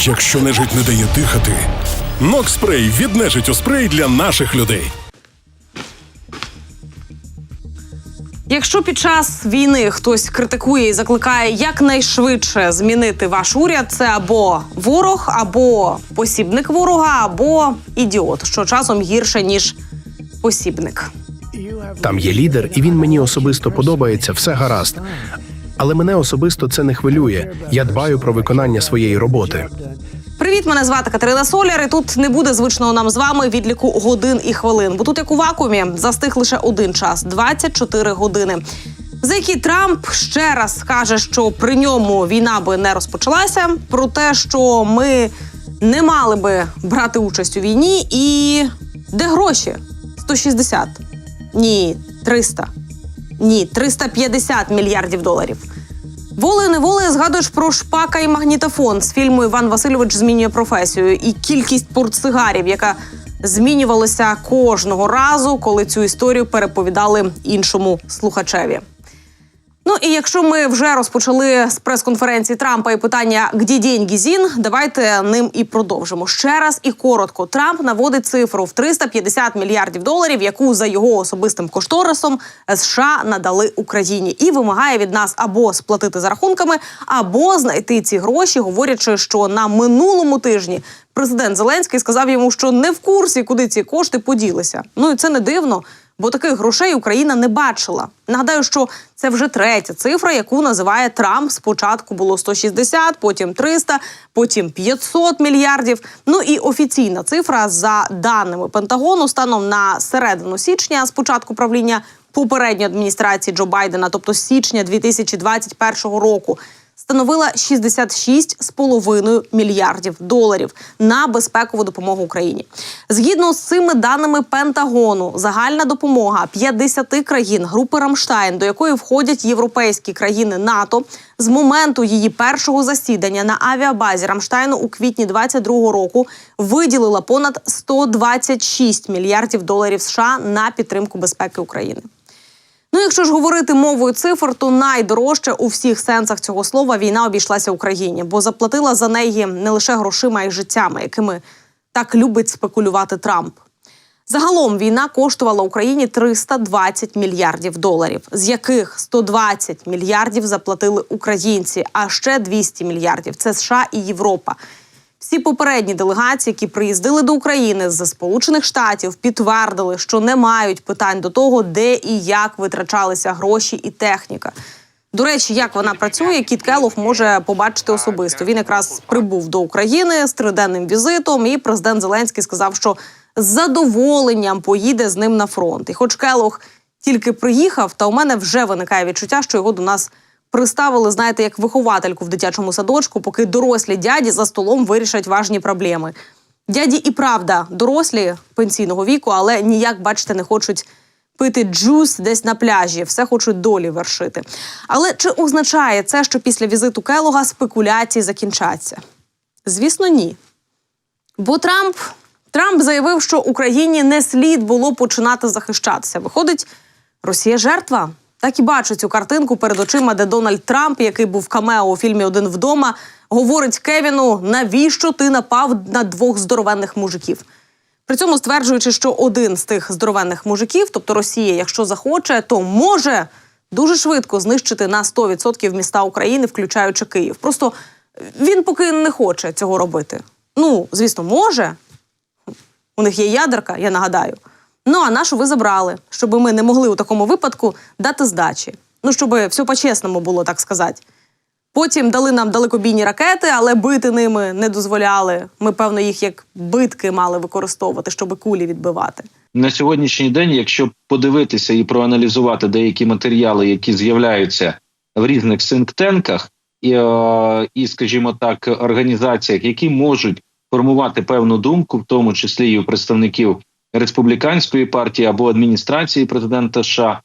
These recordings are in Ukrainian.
Якщо нежить не дає дихати, Нокспрей від нежиттю спрей для наших людей. Якщо під час війни хтось критикує і закликає якнайшвидше змінити ваш уряд, це або ворог, або посібник ворога, або ідіот, що часом гірше ніж посібник. Там є лідер, і він мені особисто подобається, все гаразд. Але мене особисто це не хвилює. Я дбаю про виконання своєї роботи. Привіт, мене звати Катерина Соляр. І тут не буде звичного нам з вами відліку годин і хвилин. Бо тут, як у вакуумі, застиг лише один час 24 години. За які Трамп ще раз каже, що при ньому війна би не розпочалася, про те, що ми не мали би брати участь у війні, і де гроші? 160? Ні, 300. Ні, 350 мільярдів доларів. Волею неволею згадуєш про шпака і магнітофон з фільму Іван Васильович змінює професію і кількість портсигарів, яка змінювалася кожного разу, коли цю історію переповідали іншому слухачеві. Ну і якщо ми вже розпочали з прес-конференції Трампа і питання «Где деньги, Зін?», давайте ним і продовжимо ще раз і коротко. Трамп наводить цифру в 350 мільярдів доларів, яку за його особистим кошторисом США надали Україні, і вимагає від нас або сплатити за рахунками, або знайти ці гроші, говорячи, що на минулому тижні президент Зеленський сказав йому, що не в курсі, куди ці кошти поділися. Ну і це не дивно. Бо таких грошей Україна не бачила. Нагадаю, що це вже третя цифра, яку називає Трамп. Спочатку було 160, потім 300, потім 500 мільярдів. Ну і офіційна цифра за даними Пентагону станом на середину січня, з початку правління попередньої адміністрації Джо Байдена, тобто з січня 2021 року. Становила 66,5 мільярдів доларів на безпекову допомогу Україні. Згідно з цими даними Пентагону, загальна допомога 50 країн групи Рамштайн, до якої входять європейські країни НАТО, з моменту її першого засідання на авіабазі Рамштайну у квітні 2022 року виділила понад 126 мільярдів доларів США на підтримку безпеки України. Ну, якщо ж говорити мовою цифр, то найдорожче у всіх сенсах цього слова війна обійшлася Україні, бо заплатила за неї не лише грошима і життями, якими так любить спекулювати Трамп. Загалом війна коштувала Україні 320 мільярдів доларів, з яких 120 мільярдів заплатили українці, а ще 200 мільярдів це США і Європа. Всі попередні делегації, які приїздили до України з Сполучених Штатів, підтвердили, що не мають питань до того, де і як витрачалися гроші і техніка. До речі, як вона працює, Кіт Келлог може побачити особисто. Він якраз прибув до України з триденним візитом, і президент Зеленський сказав, що з задоволенням поїде з ним на фронт. І, хоч Келлог тільки приїхав, та у мене вже виникає відчуття, що його до нас приставили, знаєте, як виховательку в дитячому садочку, поки дорослі дяді за столом вирішать важні проблеми. Дяді і правда дорослі пенсійного віку, але ніяк, бачите, не хочуть пити джус десь на пляжі, все хочуть долі вершити. Але чи означає це, що після візиту Келога спекуляції закінчаться? Звісно, ні. Бо Трамп, Трамп заявив, що Україні не слід було починати захищатися. Виходить, Росія жертва. Так і бачу цю картинку перед очима, де Дональд Трамп, який був камео у фільмі Один вдома, говорить Кевіну: навіщо ти напав на двох здоровенних мужиків? При цьому стверджуючи, що один з тих здоровенних мужиків, тобто Росія, якщо захоче, то може дуже швидко знищити на 100% міста України, включаючи Київ. Просто він поки не хоче цього робити. Ну, звісно, може. У них є ядерка, я нагадаю. Ну а нашу ви забрали, щоб ми не могли у такому випадку дати здачі. Ну, щоб все по-чесному було, так сказати. Потім дали нам далекобійні ракети, але бити ними не дозволяли. Ми, певно, їх як битки мали використовувати, щоб кулі відбивати. на сьогоднішній день, якщо подивитися і проаналізувати деякі матеріали, які з'являються в різних синктенках і, е, і, скажімо так, організаціях, які можуть формувати певну думку, в тому числі і у представників республіканської партії або адміністрації президента США,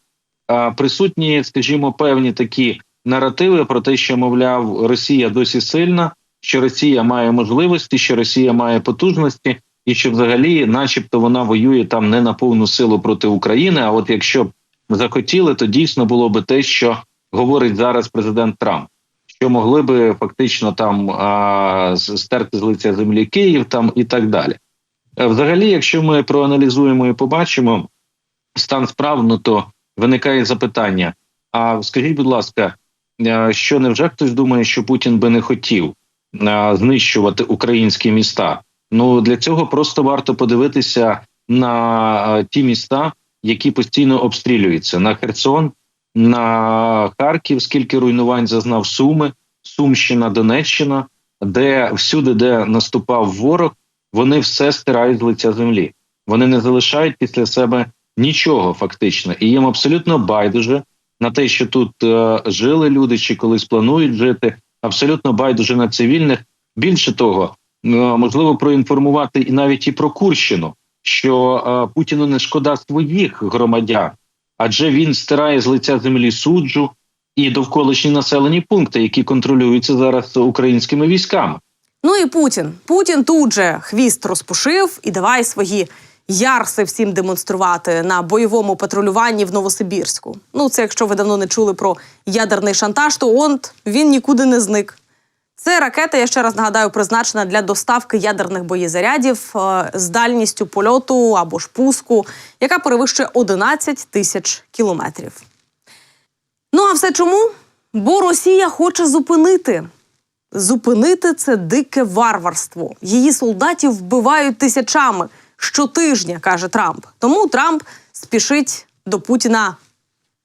присутні, скажімо, певні такі наративи про те, що мовляв Росія досі сильна, що Росія має можливості, що Росія має потужності, і що взагалі, начебто, вона воює там не на повну силу проти України. А от якщо б захотіли, то дійсно було би те, що говорить зараз президент Трамп. що могли би фактично там а, стерти з лиця землі Київ там і так далі. Е, Взагалі, якщо ми проаналізуємо і побачимо стан справ, ну то виникає запитання: а скажіть, будь ласка, е, що невже хтось думає, що Путін би не хотів е, знищувати українські міста? Ну для цього просто варто подивитися на ті міста, які постійно обстрілюються на Херсон, на Харків, скільки руйнувань зазнав Суми, Сумщина, Донеччина, де всюди, де наступав ворог, вони все стирають з лиця землі. Вони не залишають після себе нічого фактично, і їм абсолютно байдуже на те, що тут е, жили люди чи колись планують жити. Абсолютно байдуже на цивільних. Більше того, е, можливо проінформувати і навіть і про Курщину, що е, Путіну не шкода своїх громадян, адже він стирає з лиця землі суджу і довколишні населені пункти, які контролюються зараз українськими військами. Ну і Путін. Путін тут же хвіст розпушив і давай свої ярси всім демонструвати на бойовому патрулюванні в Новосибірську. Ну, це якщо ви давно не чули про ядерний шантаж, то он він нікуди не зник. Це ракета, я ще раз нагадаю, призначена для доставки ядерних боєзарядів е, з дальністю польоту або ж пуску, яка перевищує 11 тисяч кілометрів. Ну а все чому? Бо Росія хоче зупинити. Зупинити це дике варварство. Її солдатів вбивають тисячами щотижня, каже Трамп. Тому Трамп спішить до Путіна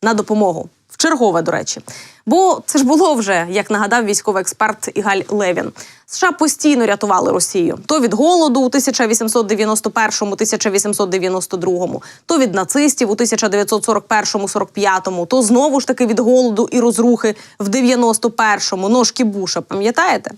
на допомогу. В чергове, до речі. Бо це ж було вже, як нагадав військовий експерт Ігаль Левін. США постійно рятували Росію то від голоду у 1891-1892, то від нацистів у 1941-45, то знову ж таки від голоду і розрухи в 91-му, ножки Буша. Пам'ятаєте?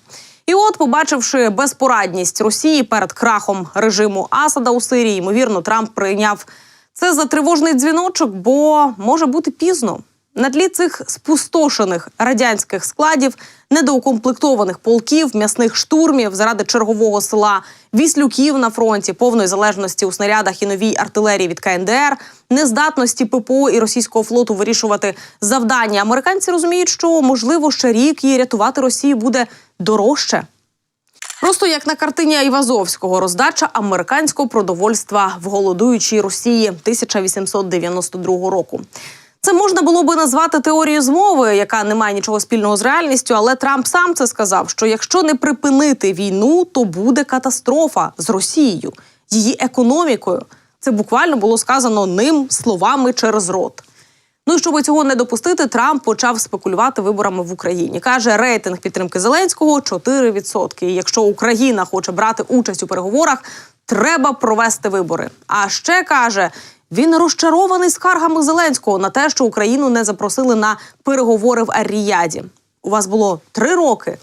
І от, побачивши безпорадність Росії перед крахом режиму Асада у Сирії, ймовірно, Трамп прийняв це за тривожний дзвіночок, бо може бути пізно. На тлі цих спустошених радянських складів, недоукомплектованих полків, м'ясних штурмів заради чергового села, віслюків на фронті, повної залежності у снарядах і новій артилерії від КНДР, нездатності ППО і російського флоту вирішувати завдання. Американці розуміють, що можливо ще рік і рятувати Росію буде дорожче. Просто як на картині Айвазовського роздача американського продовольства в голодуючій Росії 1892 року. Це можна було би назвати теорією змови, яка не має нічого спільного з реальністю. Але Трамп сам це сказав: що якщо не припинити війну, то буде катастрофа з Росією, її економікою. Це буквально було сказано ним словами через рот. Ну і щоб цього не допустити, Трамп почав спекулювати виборами в Україні. каже, рейтинг підтримки Зеленського 4%. І якщо Україна хоче брати участь у переговорах, треба провести вибори. А ще каже. Він розчарований скаргами Зеленського на те, що Україну не запросили на переговори в Ар-Ріяді. У вас було три роки.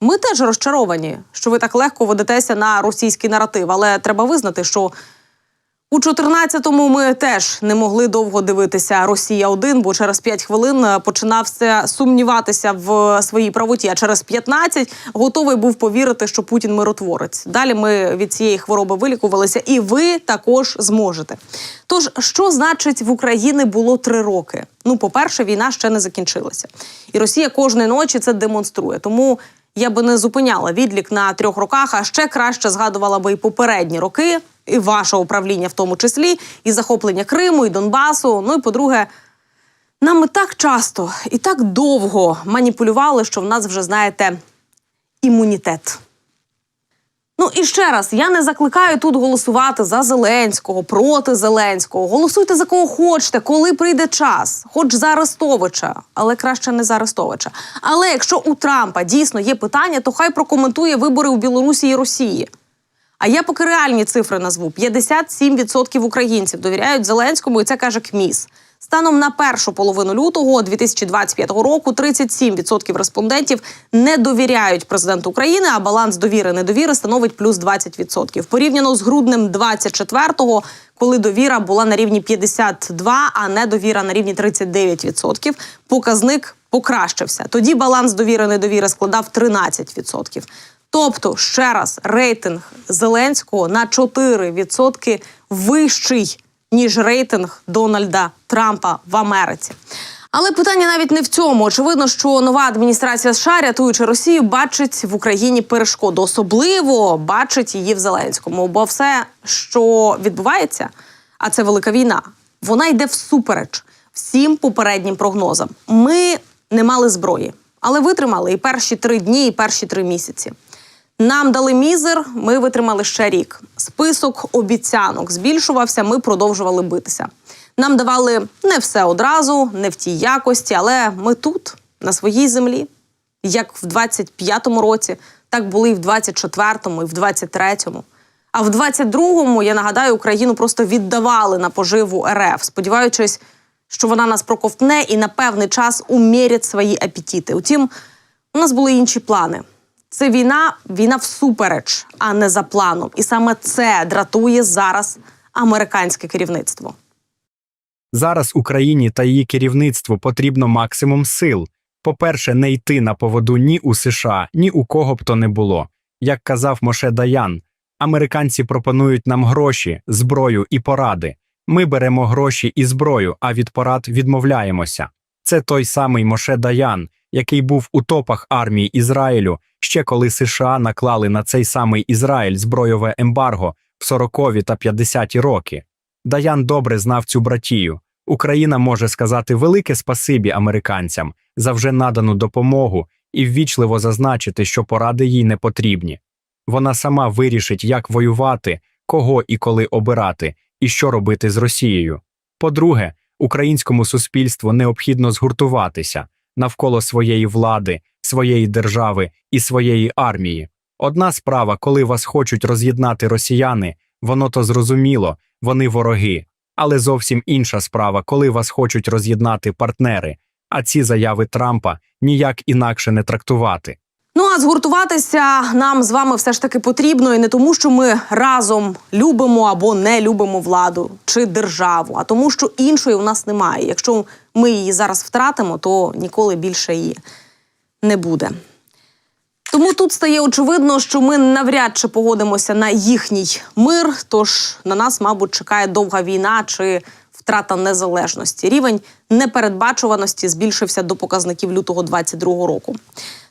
Ми теж розчаровані, що ви так легко ведетеся на російський наратив, але треба визнати, що у 14-му ми теж не могли довго дивитися Росія 1 бо через 5 хвилин е, починався сумніватися в своїй правоті. А через 15 готовий був повірити, що Путін миротворець. Далі ми від цієї хвороби вилікувалися, і ви також зможете. Тож, що значить в Україні було три роки? Ну, по-перше, війна ще не закінчилася, і Росія кожної ночі це демонструє. Тому я би не зупиняла відлік на трьох роках, а ще краще згадувала би і попередні роки, і ваше управління в тому числі, і захоплення Криму, і Донбасу. Ну і по-друге, нами так часто і так довго маніпулювали, що в нас вже знаєте імунітет. Ну і ще раз, я не закликаю тут голосувати за Зеленського, проти Зеленського. Голосуйте за кого хочете, коли прийде час, хоч за Арестовича, але краще не за Арестовича. Але якщо у Трампа дійсно є питання, то хай прокоментує вибори у Білорусі і Росії. А я поки реальні цифри назву: 57% українців довіряють Зеленському, і це каже КМІС. Станом на першу половину лютого 2025 року 37% респондентів не довіряють президенту України, а баланс довіри недовіри становить плюс 20%. Порівняно з груднем 24-го, коли довіра була на рівні 52, а недовіра на рівні 39%, показник покращився. Тоді баланс довіри недовіри складав 13%. Тобто, ще раз, рейтинг Зеленського на 4% вищий ніж рейтинг Дональда Трампа в Америці. Але питання навіть не в цьому. Очевидно, що нова адміністрація США, рятуючи Росію, бачить в Україні перешкоду. Особливо бачить її в Зеленському. Бо все, що відбувається, а це велика війна, вона йде всупереч всім попереднім прогнозам. Ми не мали зброї, але витримали і перші три дні, і перші три місяці. Нам дали мізер, ми витримали ще рік. Список обіцянок збільшувався, ми продовжували битися. Нам давали не все одразу, не в тій якості, але ми тут, на своїй землі. Як в 25-му році, так були і в 24-му, і в 23-му. А в 22-му, я нагадаю, Україну просто віддавали на поживу РФ, сподіваючись, що вона нас проковтне і на певний час умірять свої апетити. Утім, у нас були інші плани. Це війна, війна всупереч, а не за планом. І саме це дратує зараз американське керівництво. Зараз Україні та її керівництву потрібно максимум сил. По-перше, не йти на поводу ні у США, ні у кого б то не було. Як казав Моше Даян, американці пропонують нам гроші, зброю і поради. Ми беремо гроші і зброю, а від порад відмовляємося. Це той самий Моше Даян, який був у топах армії Ізраїлю, ще коли США наклали на цей самий Ізраїль збройове ембарго в 40-ві та 50-ті роки. Даян добре знав цю братію. Україна може сказати велике спасибі американцям за вже надану допомогу і ввічливо зазначити, що поради їй не потрібні. Вона сама вирішить, як воювати, кого і коли обирати, і що робити з Росією. По-друге, українському суспільству необхідно згуртуватися навколо своєї влади, своєї держави і своєї армії. Одна справа, коли вас хочуть роз'єднати росіяни, воно то зрозуміло, вони вороги. Але зовсім інша справа, коли вас хочуть роз'єднати партнери, а ці заяви Трампа ніяк інакше не трактувати. Ну а згуртуватися нам з вами все ж таки потрібно, і не тому, що ми разом любимо або не любимо владу чи державу, а тому, що іншої у нас немає. Якщо ми її зараз втратимо, то ніколи більше її не буде. Тому тут стає очевидно, що ми навряд чи погодимося на їхній мир. Тож на нас, мабуть, чекає довга війна чи втрата незалежності. Рівень непередбачуваності збільшився до показників лютого 22-го року.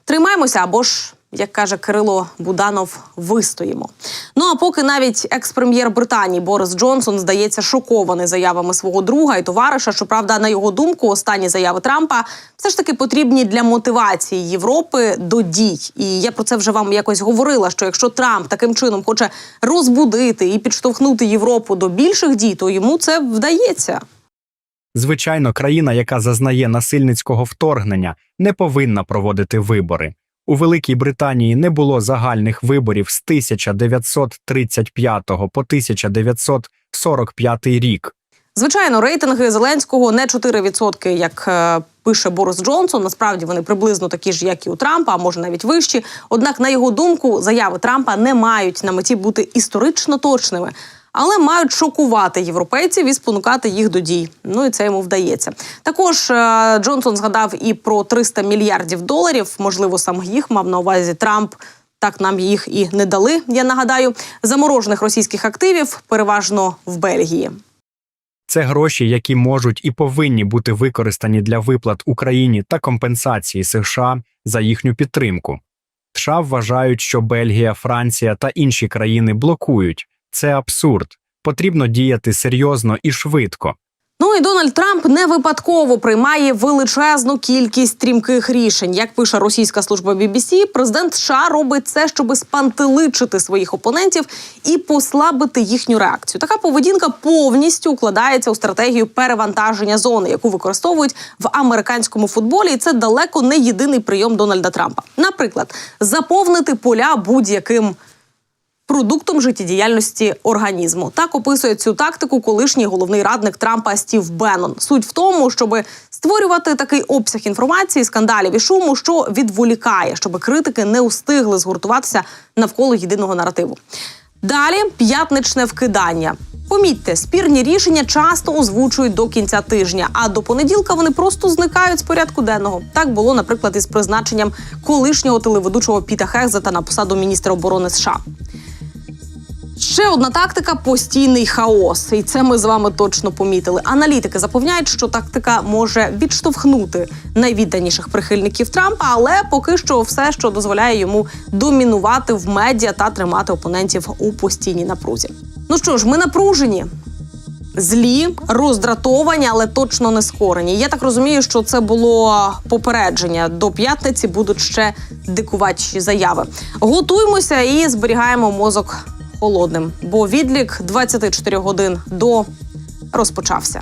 Тримаємося або ж. Як каже Кирило Буданов, вистоїмо. Ну а поки навіть екс-прем'єр Британії Борис Джонсон здається шокований заявами свого друга і товариша. Щоправда, на його думку, останні заяви Трампа все ж таки потрібні для мотивації Європи до дій. І я про це вже вам якось говорила. Що якщо Трамп таким чином хоче розбудити і підштовхнути Європу до більших дій, то йому це вдається. Звичайно, країна, яка зазнає насильницького вторгнення, не повинна проводити вибори. У Великій Британії не було загальних виборів з 1935 по 1945 рік. Звичайно, рейтинги Зеленського не 4%, як е, пише Борис Джонсон. Насправді вони приблизно такі ж, як і у Трампа, а може навіть вищі. Однак, на його думку, заяви Трампа не мають на меті бути історично точними, але мають шокувати європейців і спонукати їх до дій. Ну і це йому вдається. Також е, Джонсон згадав і про 300 мільярдів доларів. Можливо, сам їх мав на увазі Трамп. Так нам їх і не дали. Я нагадаю, заморожених російських активів переважно в Бельгії. Це гроші, які можуть і повинні бути використані для виплат Україні та компенсації США за їхню підтримку. США вважають, що Бельгія, Франція та інші країни блокують. Це абсурд. Потрібно діяти серйозно і швидко. Ну і Дональд Трамп не випадково приймає величезну кількість стрімких рішень. Як пише російська служба BBC, президент США робить це, щоб спантеличити своїх опонентів і послабити їхню реакцію. Така поведінка повністю укладається у стратегію перевантаження зони, яку використовують в американському футболі. І це далеко не єдиний прийом Дональда Трампа. Наприклад, заповнити поля будь-яким продуктом життєдіяльності організму. Так описує цю тактику колишній головний радник Трампа Стів Беннон. Суть в тому, щоб створювати такий обсяг інформації, скандалів і шуму, що відволікає, щоб критики не устигли згуртуватися навколо єдиного наративу. Далі п'ятничне вкидання. Помітьте, спірні рішення часто озвучують до кінця тижня, а до понеділка вони просто зникають з порядку денного. Так було, наприклад, із призначенням колишнього телеведучого Піта Хекзета на посаду міністра оборони США. Ще одна тактика постійний хаос, і це ми з вами точно помітили. Аналітики запевняють, що тактика може відштовхнути найвідданіших прихильників Трампа, але поки що все, що дозволяє йому домінувати в медіа та тримати опонентів у постійній напрузі. Ну що ж, ми напружені. Злі, роздратовані, але точно не скорені. Я так розумію, що це було попередження. До п'ятниці будуть ще дикуватіші заяви. Готуймося і зберігаємо мозок холодним, бо відлік 24 годин до розпочався.